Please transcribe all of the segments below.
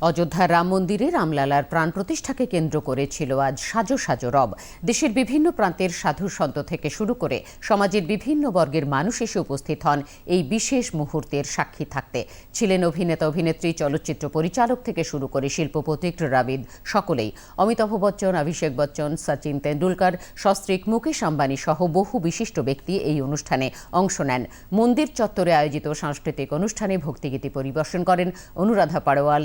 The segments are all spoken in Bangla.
অযোধ্যার রাম মন্দিরে রামলালার প্রাণ প্রতিষ্ঠাকে কেন্দ্র করেছিল আজ সাজো সাজো রব। দেশের বিভিন্ন প্রান্তের সাধু সন্ত থেকে শুরু করে সমাজের বিভিন্ন বর্গের মানুষ এসে উপস্থিত হন এই বিশেষ মুহূর্তের সাক্ষী থাকতে। ছিলেন অভিনেতা, অভিনেত্রী, চলচ্চিত্র পরিচালক থেকে শুরু করে শিল্পপতি ক্রীড়াবিদ সকলেই। অমিতাভ বচ্চন, অভিষেক বচ্চন, সচিন তেন্ডুলকর, সস্ত্রীক মুকেশ আম্বানি সহ বহু বিশিষ্ট ব্যক্তি এই অনুষ্ঠানে অংশ নেন। মন্দির চত্বরে আয়োজিত সাংস্কৃতিক অনুষ্ঠানে ভক্তিগীতি পরিবেশন করেন অনুরাধা পাড়োয়াল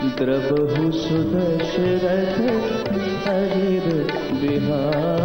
भु सुदशरथि बिहार।